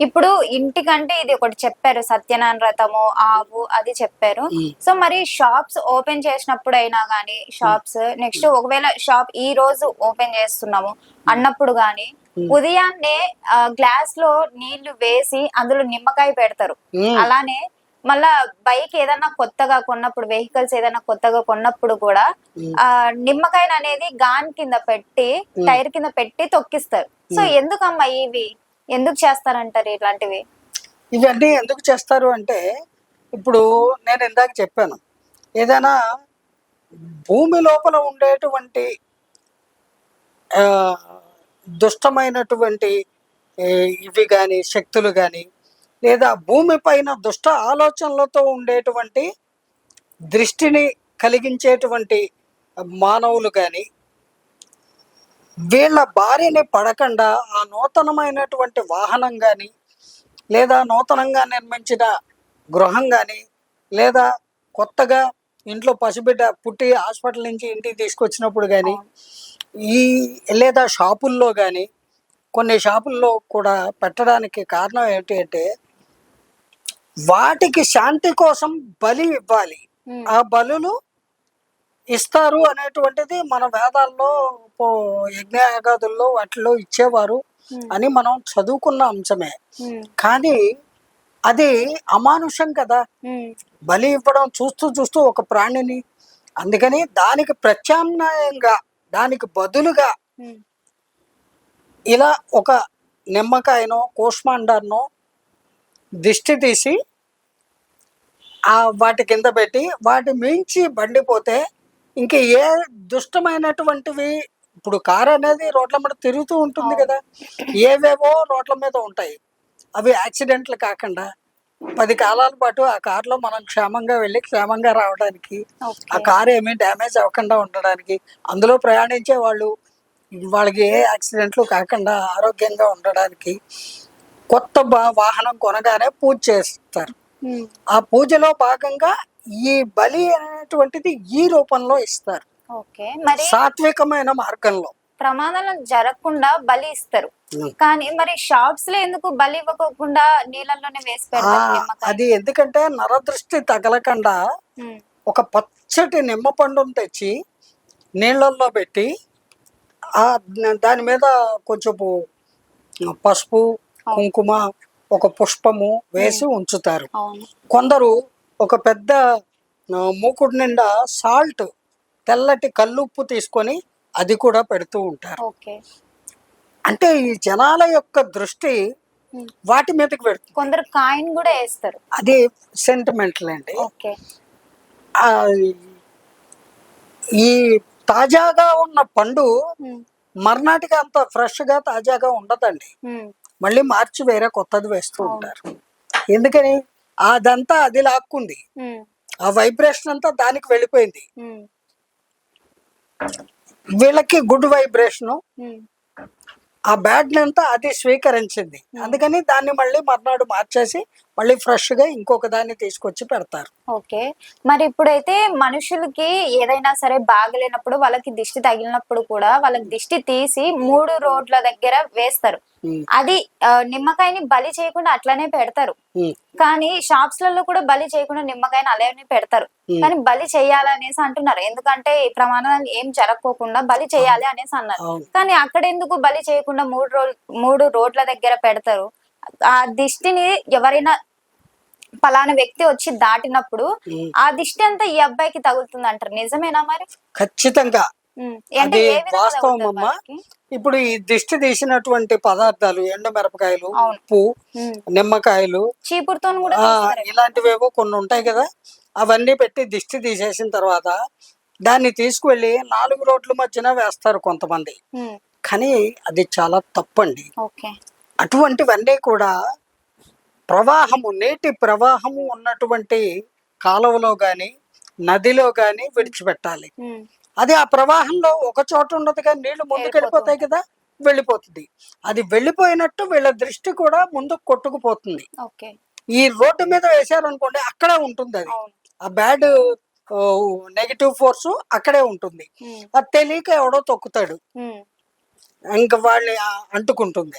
ఇప్పుడు ఇంటికంటే ఇది ఒకటి చెప్పారు సత్యనారాయణ వ్రతము ఆవు అది చెప్పారు. సో మరి షాప్స్ ఓపెన్ చేసినప్పుడు అయినా గానీ షాప్స్ నెక్స్ట్ ఒకవేళ షాప్ ఈ రోజు ఓపెన్ చేస్తున్నాము అన్నప్పుడు గానీ ఉదయాన్నే గ్లాస్లో నీళ్ళు వేసి అందులో నిమ్మకాయ పెడతారు. అలానే మళ్ళా బైక్ ఏదైనా కొత్తగా కొన్నప్పుడు వెహికల్స్ ఏదైనా కొత్తగా కొన్నప్పుడు కూడా ఆ నిమ్మకాయ అనేది గాన్ కింద పెట్టి టైర్ కింద పెట్టి తొక్కిస్తారు. సో ఎందుకమ్మా ఇవి? ఎందుకు చేస్తారంటారు ఇట్లాంటివి ఇవన్నీ ఎందుకు చేస్తారు అంటే ఇప్పుడు నేను ఇందాక చెప్పాను ఏదైనా భూమి లోపల ఉండేటువంటి దుష్టమైనటువంటి ఇవి కానీ శక్తులు కానీ లేదా భూమి పైన దుష్ట ఆలోచనలతో ఉండేటువంటి దృష్టిని కలిగించేటువంటి మానవులు కానీ వీళ్ళ బారిని పడకుండా ఆ నూతనమైనటువంటి వాహనం కానీ లేదా నూతనంగా నిర్మించిన గృహం కానీ లేదా కొత్తగా ఇంట్లో పసిబిడ్డ పుట్టి హాస్పిటల్ నుంచి ఇంటికి తీసుకొచ్చినప్పుడు కానీ ఈ లేదా షాపుల్లో కానీ కొన్ని షాపుల్లో కూడా పెట్టడానికి కారణం ఏంటి అంటే వాటికి శాంతి కోసం బలి ఇవ్వాలి. ఆ బలులు ఇస్తారు అనేటువంటిది మన వేదాల్లో యజ్ఞయాగాదుల్లో వాటిలో ఇచ్చేవారు అని మనం చదువుకున్న అంశమే. కానీ అది అమానుషం కదా. బలి ఇవ్వడం చూస్తూ చూస్తూ ఒక ప్రాణిని అందుకని దానికి ప్రత్యామ్నాయంగా దానికి బదులుగా ఇలా ఒక నిమ్మకాయనో కోష్మాండాన్నో దిష్టి తీసి ఆ వాటి కింద పెట్టి వాటి మించి బండిపోతే ఇంక ఏ దుష్టమైనటువంటివి ఇప్పుడు కారు అనేది రోడ్ల మీద తిరుగుతూ ఉంటుంది కదా. ఏవేవో రోడ్ల మీద ఉంటాయి. అవి యాక్సిడెంట్లు కాకుండా పది కాలాల పాటు ఆ కారులో మనం క్షేమంగా వెళ్ళి క్షేమంగా రావడానికి ఆ కారు ఏమీ డ్యామేజ్ అవ్వకుండా ఉండడానికి అందులో ప్రయాణించే వాళ్ళు వాళ్ళకి ఏ యాక్సిడెంట్లు కాకుండా ఆరోగ్యంగా ఉండడానికి కొత్త బా- వాహనం కొనగానే పూజ చేస్తారు. ఆ పూజలో భాగంగా ఈ బలి అనేటువంటిది ఈ రూపంలో ఇస్తారు. ఓకే. మరి సాత్వికమైన మార్గంలో. ప్రమాదాలు జరగకుండా బలి ఇస్తారు. కానీ మరి షాప్స్లో ఎందుకు బలి ఇవ్వకోకుండా నీళ్ళల్లోనే వేసి పెడతారు అది ఎందుకంటే నరదృష్టి తగలకుండా ఒక పచ్చటి నిమ్మ పండును తెచ్చి నీళ్ళల్లో పెట్టి ఆ దాని మీద కొంచెము పసుపు కుంకుమ ఒక పుష్పము వేసి ఉంచుతారు. కొందరు ఒక పెద్ద మూకుడు నిండా సాల్ట్ తెల్లటి కల్లుప్పు తీసుకొని అది కూడా పెడుతూ ఉంటారు. అంటే ఈ జనాల యొక్క దృష్టి. వాటి మీదకి పెడుతుంది కొందరు కాయిన్ కూడా వేస్తారు. అది సెంటిమెంటల్ అండి. ఈ తాజాగా ఉన్న పండు మర్నాటికి అంత ఫ్రెష్గా తాజాగా ఉండదండి. మళ్ళీ మార్చి వేరే కొత్తది వేస్తూ ఉంటారు. ఎందుకని? అదంతా అది లాక్కుంది. ఆ వైబ్రేషన్ అంతా దానికి వెళ్ళిపోయింది. వీళ్ళకి గుడ్ వైబ్రేషన్. ఆ బ్యాడ్ అంతా అది స్వీకరించింది. అందుకని దాన్ని మళ్ళీ మర్నాడు మార్చేసి మళ్ళీ ఫ్రెష్గా ఇంకొక దాన్ని తీసుకొచ్చి పెడతారు. ఓకే. మరి ఇప్పుడైతే మనుషులకి ఏదైనా సరే బాగలేనప్పుడు వాళ్ళకి దిష్టి తగిలినప్పుడు కూడా వాళ్ళకి దిష్టి తీసి మూడు రోడ్ల దగ్గర వేస్తారు. అది నిమ్మకాయని బలి చేయకుండా అట్లనే పెడతారు. కానీ షాప్స్లలో కూడా బలి చేయకుండా నిమ్మకాయని అలానే పెడతారు. కానీ బలి చేయాలనేసి అంటున్నారు. ఎందుకంటే ఈ ప్రమాదాలు ఏం జరగకోకుండా బలి చేయాలి అనేసి అన్నారు. కానీ అక్కడ ఎందుకు బలి చేయకుండా మూడు రోజు మూడు రోడ్ల దగ్గర పెడతారు? ఆ దిష్టిని ఎవరైనా పలానా వ్యక్తి వచ్చి దాటినప్పుడు ఆ దిష్టి అంతా ఈ అబ్బాయికి తగులుతుంది అంటారు నిజమేనా మరి? ఖచ్చితంగా. అది వాస్తవం అమ్మా. ఇప్పుడు ఈ దిష్టి తీసినటువంటి పదార్థాలు ఎండు మిరపకాయలు అవును. ఉప్పు నిమ్మకాయలు చీపురుతో. ఇలాంటివేవో కొన్ని ఉంటాయి కదా. అవన్నీ పెట్టి దిష్టి తీసేసిన తర్వాత దాన్ని తీసుకువెళ్ళి నాలుగు రోడ్ల మధ్యన వేస్తారు కొంతమంది. కానీ అది చాలా తప్పండి. అటువంటివన్నీ కూడా ప్రవాహము నీటి ప్రవాహము ఉన్నటువంటి కాలువలో కానీ నదిలో కానీ విడిచిపెట్టాలి. అది ఆ ప్రవాహంలో ఒక చోట ఉండదు కానీ నీళ్ళు ముందుకు వెళ్ళిపోతాయి కదా వెళ్ళిపోతుంది. అది వెళ్ళిపోయినట్టు వీళ్ళ దృష్టి కూడా ముందుకు కొట్టుకుపోతుంది. ఈ రోడ్డు మీద వేశారనుకోండి అక్కడే ఉంటుంది అది. ఆ బ్యాడ్ నెగిటివ్ ఫోర్స్ అక్కడే ఉంటుంది. అది తెలియక ఎవడో తొక్కుతాడు. ఇంకా వాళ్ళని అంటుకుంటుంది.